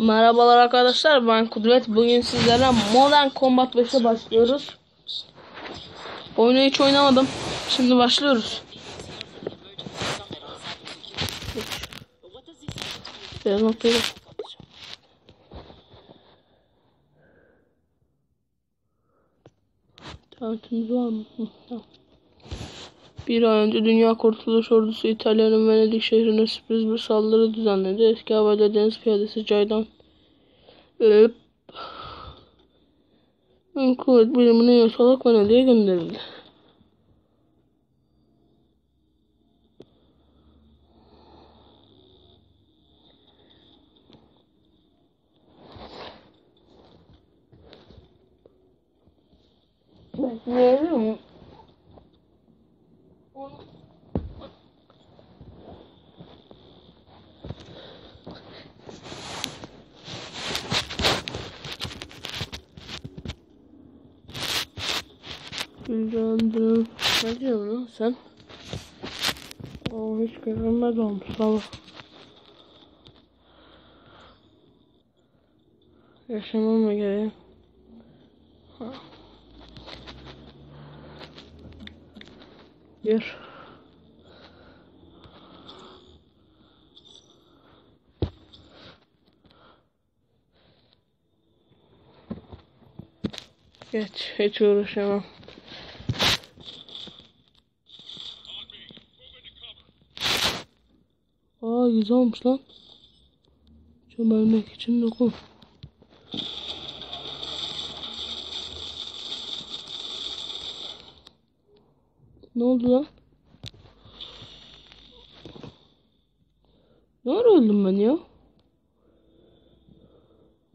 Merhabalar arkadaşlar ben Kudret. Bugün sizlere Modern Combat 5'e başlıyoruz. Oyunu hiç oynamadım. Şimdi başlıyoruz. Beyaz noktayı. İnternetimiz var mı? Tamam. Bir ay önce Dünya Kurtuluş Ordusu İtalya'nın Venedik şehrine sürpriz bir saldırı düzenledi. Eski havayla deniz piyadesi Caydan Öp. Kuvvet birimine yasalak Venedik'e gönderildi. Bekleyelim. Güzeldir. Ne diyorsun lan sen? Aa, hiç görünmez olmuş sabah. Yaşamam mı gereği? Bir. Geç, hiç uğraşamam. Güzel olmuş lan. Çömelmek için dokun. Ne oldu lan? Ne ara öldüm ben ya?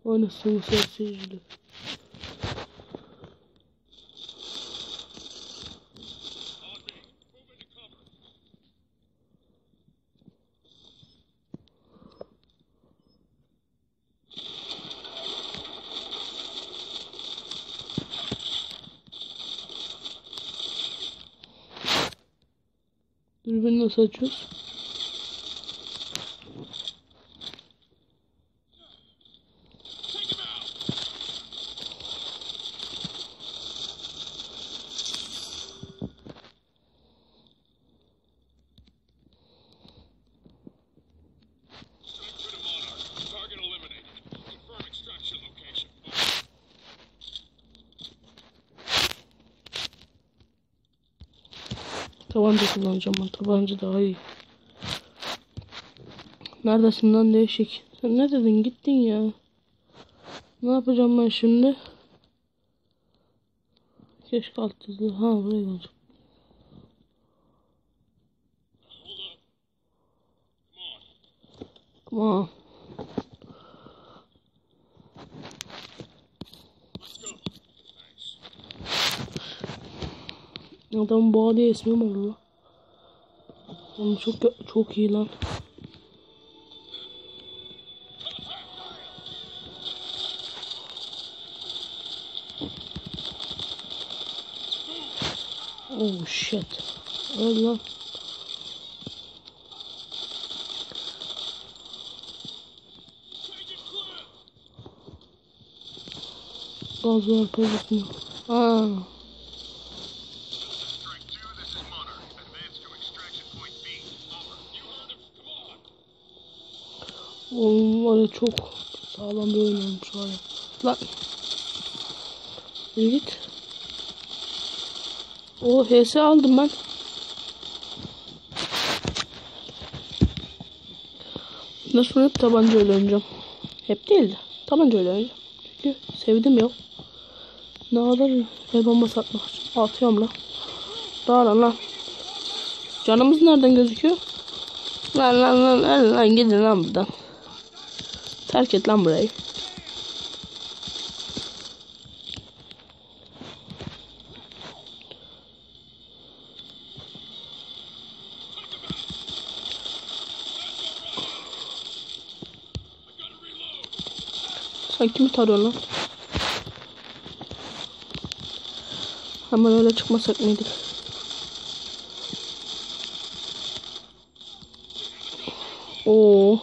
Anasını sessizlik. Dürbünü nasıl Tabanca kullanacağım ben. Tabanca daha iyi. Neredesin lan değişik. Sen ne dedin gittin ya. Ne yapacağım ben şimdi? Keşke alt hızlı. Ha buraya geleceğim. Come on. Adam ismi mi olur lan? Oğlum çok çok iyi lan. Oh shit. Öl lan. Gaz var. Oğlum var ya çok sağlam bir oyun olmuş var. Lan. Yürü Git. O HS aldım ben. Nasıl hep tabanca öyle oynayacağım. Hep değil de tabanca öyle oynayacağım. Çünkü sevdim ya. Ne kadar el bombası atmak için. Atıyorum lan. Daha lan lan. Canımız nereden gözüküyor? Lan lan lan lan lan gidin lan buradan. Terk et lan burayı. Sen kimi tarıyorsun lan? Hemen öyle çıkmasak mıydık? Oo.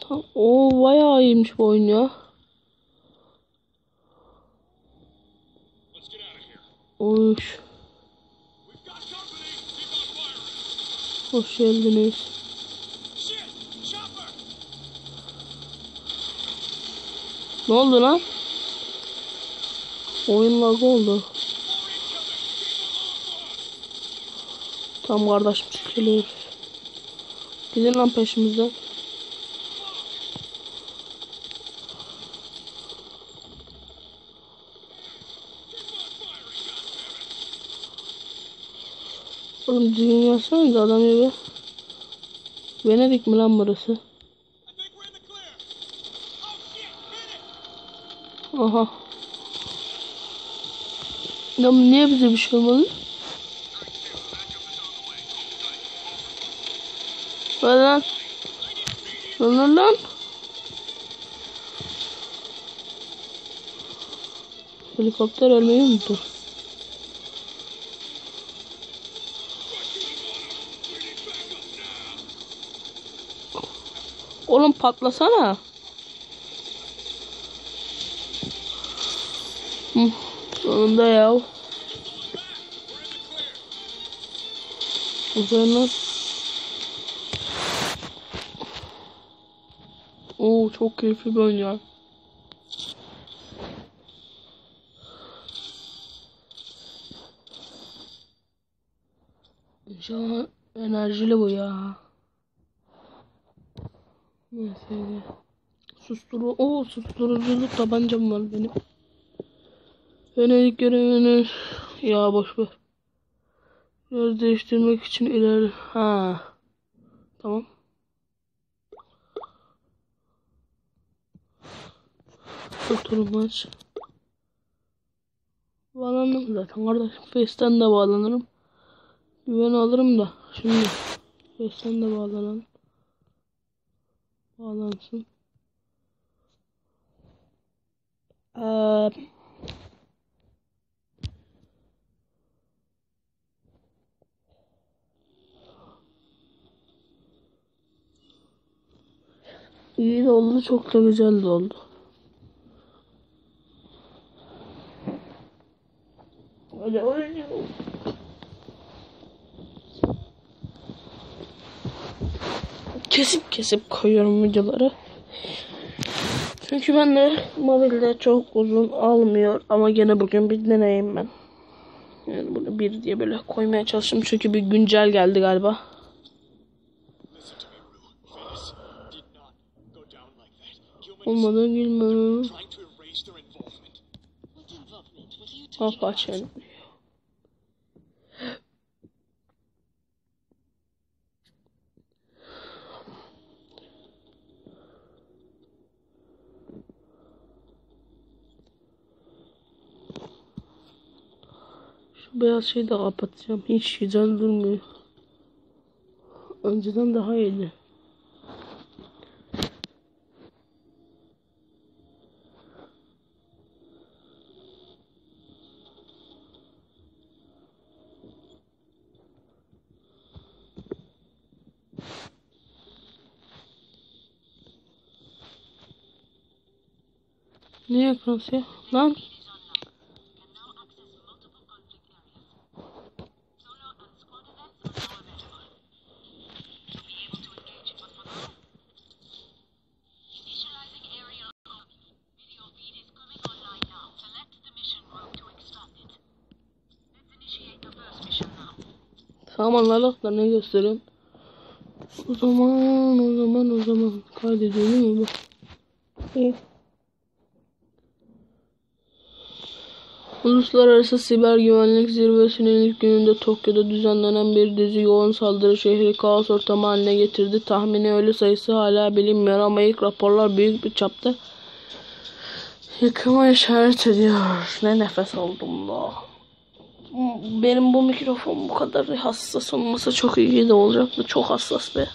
Tam, o bayağı iyi güzelmiş bu oyun ya. Let's get out of here. Oy. We've got company. Keep on firing. Hoş geldiniz. Ne oldu lan? Oyun lag oldu. Tam kardeşim çekiliyor. Gidin lan peşimizden. Oğlum düzgün yazsanız adam gibi. Venedik mi lan burası? Aha. Ya niye bize bir şey olmadı? Ver lan. Lan lan lan. Helikopter ölmeyi unuttu. Oğlum patlasana. Hı, sonunda ya. Üzerine. Oo çok keyifli bir oyun ya. İnşallah enerjili bu ya. Neyse. Susturu, o susturuculuk tabancam var benim. Yönelik görevini ya boş ver. Göz değiştirmek için ileri. Ha. Tamam. Oturmaç. Bağlandım zaten kardeşim. Face'ten de bağlanırım. Güven alırım da. Şimdi Face'ten de bağlanalım. Bağlansın. Eee İyi de oldu. Çok da güzel de oldu. Öyle öyle. Kesip kesip koyuyorum videoları. Çünkü ben de mobilde çok uzun almıyor ama gene bugün bir deneyim ben. Yani bunu bir diye böyle koymaya çalıştım çünkü bir güncel geldi galiba. Listen to me, Rue. Şu beyaz şeyi de kapatacağım. Hiç güzel durmuyor. Önceden daha iyiydi. Niye ekran? Lan Tamam da ne gösteriyorsun? O zaman o zaman o zaman kaydediyor değil mi bu? İyi. Uluslararası Siber Güvenlik Zirvesi'nin ilk gününde Tokyo'da düzenlenen bir dizi yoğun saldırı şehri kaos ortamı haline getirdi. Tahmini ölü sayısı hala bilinmiyor ama ilk raporlar büyük bir çapta yıkıma işaret ediyor. Ne nefes aldım da. Benim bu mikrofon bu kadar hassas olmasa çok iyi de olacaktı. Çok hassas be.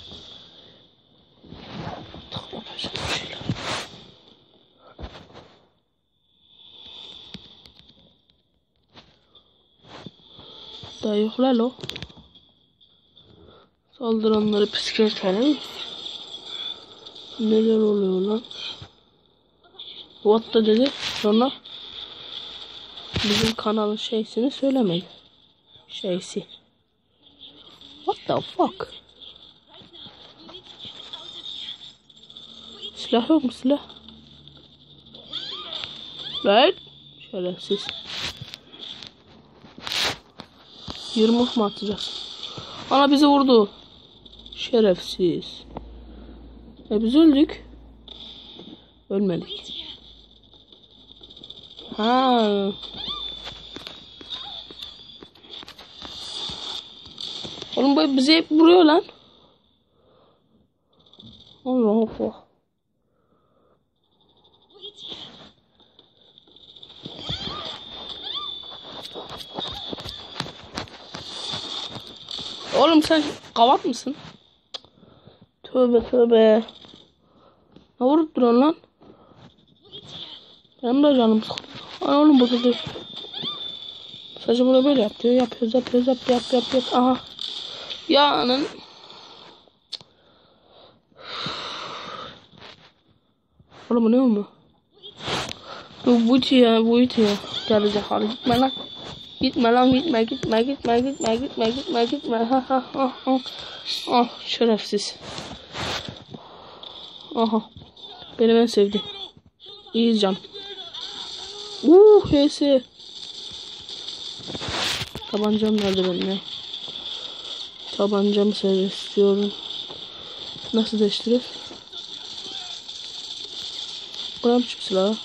Yok lan o. Saldıranları püskürtelim. Neler oluyor lan? What da dedi. Sonra bizim kanalın şeysini söylemedi. Şeysi. What the fuck? Silah yok mu silah? Lan. Şerefsiz. Yırmık mı atacağız? Ana bizi vurdu. Şerefsiz. E biz öldük. Ölmedik. Ha. Oğlum bu bizi hep vuruyor lan. Allah Allah. Oğlum sen kavat mısın? Tövbe tövbe. Ne vurup duruyorsun lan? Benim de canım sıkıldı. Ay oğlum burada değil. Sadece buraya böyle yap diyor. Yapıyoruz yapıyoruz yap yap yap yap. Aha. Ya anan. Oğlum bu ne oldu? Bu bu ya bu ya. Gerizekalı gitme lan. Gitme lan gitme gitme gitme gitme gitme gitme gitme. Ha ha ha ha. Ah şerefsiz. Aha. Benim en sevdiğim. İyi can. Uuu HS. Tabancam nerede benim ya? Tabancamı sev istiyorum. Nasıl değiştirir? Bu ne biçim silah?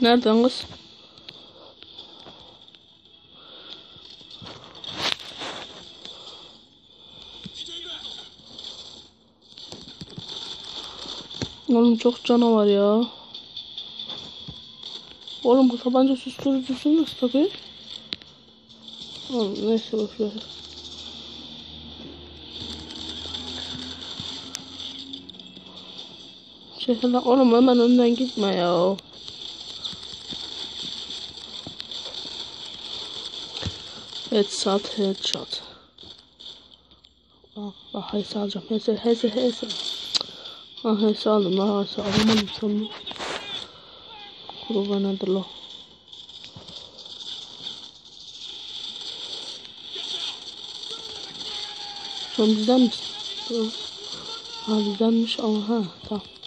Nereden kız? Oğlum çok canavar ya. Oğlum bu tabanca susturucusunu nasıl takıyor? Oğlum neyse boşver. Şehirden oğlum hemen önden gitme ya. Headshot headshot. Ah, ah HS alacağım. HS HS HS. Ah HS aldım. Ah HS alamadım sandım. Kurban lo? Sen bizden? Dur. Ha bizdenmiş ama ha tamam.